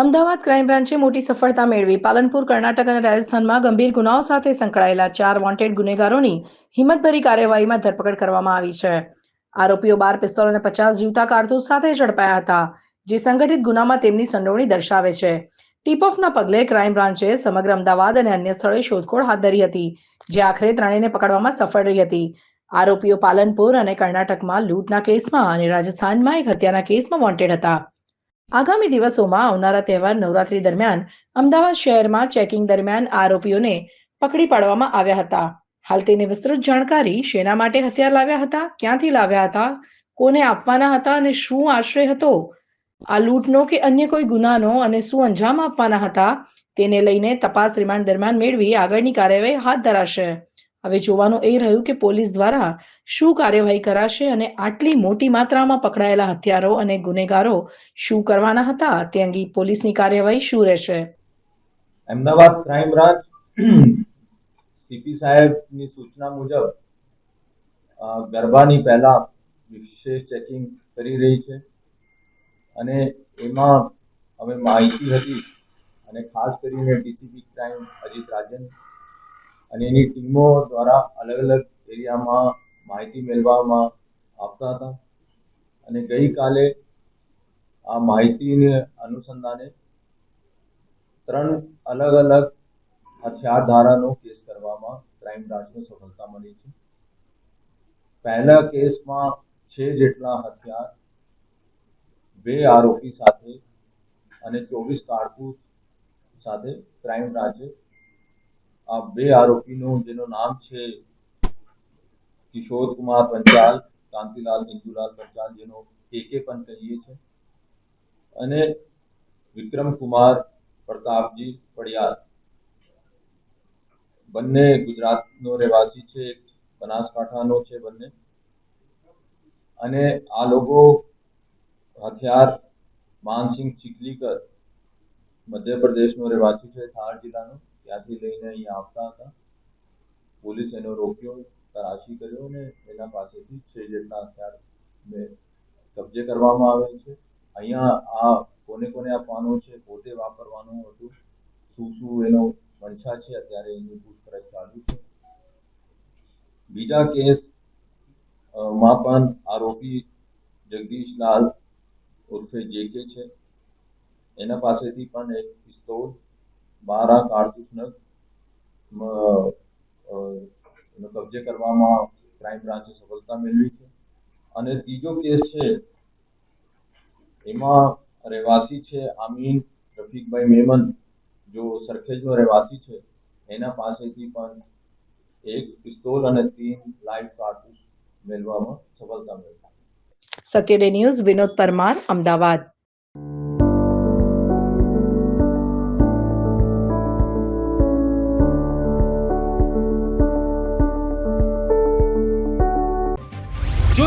Ahmedabad crime બ્રાન્ચે મોટી સફળતા મેળવી. પાલનપુર, કર્ણાટક અને રાજસ્થાનમાં ગંભીર ગુનાઓ સાથે સંકળાયેલા ચાર વોન્ટેડ ગુનેગારોની હિંમતભરી કાર્યવાહીમાં ધરપકડ કરવામાં આવી છે. આરોપીઓ બાર પિસ્તોલ અને પચાસ જીવતા કારતૂસ સાથે ઝડપાયા હતા, જે સંગઠિત ગુનામાં તેમની સંડોવણી દર્શાવે છે. ટીપ ઓફના પગલે ક્રાઇમ બ્રાન્ચે સમગ્ર અમદાવાદ અને અન્ય સ્થળોએ શોધખોળ હાથ ધરી હતી, જે આખરે ત્રણેયને પકડવામાં સફળ રહી હતી. આરોપીઓ પાલનપુર અને કર્ણાટકમાં લૂંટના કેસમાં અને રાજસ્થાનમાં એક હત્યાના કેસમાં વોન્ટેડ હતા. આગામી દિવસોમાં આવનારા તહેવાર નવરાત્રી દરમિયાન અમદાવાદ શહેરમાં ચેકિંગ દરમિયાન આરોપીઓને પકડી પાડવામાં આવ્યા હતા. હાલ તેની વિસ્તૃત જાણકારી શેના માટે હથિયાર લાવ્યા હતા, ક્યાંથી લાવ્યા હતા, કોને આપવાના હતા અને શું આશ્રય હતો, આ લૂંટનો કે અન્ય કોઈ ગુનાનો અને શું અંજામ આપવાના હતા, તેને લઈને તપાસ રિમાન્ડ દરમિયાન મેળવી આગળની કાર્યવાહી હાથ ધરાશે. હવે જોવાનું એ રહ્યું કે પોલીસ દ્વારા શું કાર્યવાહી કરાશે અને આટલી મોટી માત્રામાં પકડાયેલા હથિયારો અને ગુનેગારો શું કરવાના હતા તે અંગે પોલીસની કાર્યવાહી શું રહેશે? અમદાવાદ ક્રાઇમ બ્રાન્ચ સીપી સાહેબની સૂચના મુજબ ગરબાની પહેલા વિશેષ ચેકિંગ કરી રહી છે અને એમાં અમે માહિતી હતી અને ખાસ કરીને ડીસીપી ક્રાઇમ અજીત રાજન અને એની ટીમો દ્વારા અલગ અલગ એરિયામાં માહિતી મેળવવામાં આવતા હતા. અને ગઈકાલે આ માહિતીને અનુસંધાને ત્રણ અલગ અલગ હથિયાર ધારાનો કેસ કરવામાં ક્રાઇમ બ્રાન્ચને સફળતા મળી છે. પહેલા કેસમાં છે જેટલા હથિયાર, બે આરોપી સાથે અને ચોવીસ કારતૂસ સાથે ક્રાઇમ બ્રાન્ચે આ બે આરોપીનું, જેનું નામ છે કિશોર કુમાર પંચાલ, કાંતિલાલ ઇન્દુલાલ પંચાલ, જેનો કેકે પણ કહીએ છે. અને વિક્રમ કુમાર પ્રતાપજી પડિયાર બંને ગુજરાતનો રહેવાસી છે બનાસકાંઠાનો છે બંને. અને આ લોકો હથિયાર માનસિંહ ચીખલીકર મધ્યપ્રદેશનો રહેવાસી છે, થાર જિલ્લાનો. ત્યાંથી લઈને અહીંયા આવતા હતા. પોલીસ એનો રોક્યો તરાશી કર્યો અને એના પાસેથી છે જેટલા હથિયાર કબજે કરવામાં આવે છે. અહીંયા આ કોને કોને આપવાનો છે, પોતે વાપરવાનું હતું, શું શું એનો મંશા છે, અત્યારે એની પૂછપરછ ચાલુ છે. બીજા કેસમાં પણ આરોપી જગદીશલાલ ઉર્ફે જેકે છે. એના પાસેથી પણ એક પિસ્તોલ બારા એનો કબજે કરવામાં ક્રાઇમ બ્રાન્ચે સફળતા મેળવી છે. અને ત્રીજો કેસ છે, એમાં રહેવાસી છે આમીન રફીકભાઈ મેમન. જો સરખેજનો રહેવાસી છે, એના પાસેથી પણ એક પિસ્તોલ અને તીન લાઈવ કારતૂસ મેળવવામાં સફળતા મેળવી. સત્યડે ન્યૂઝ વિનોદ પરમાર, અમદાવાદ.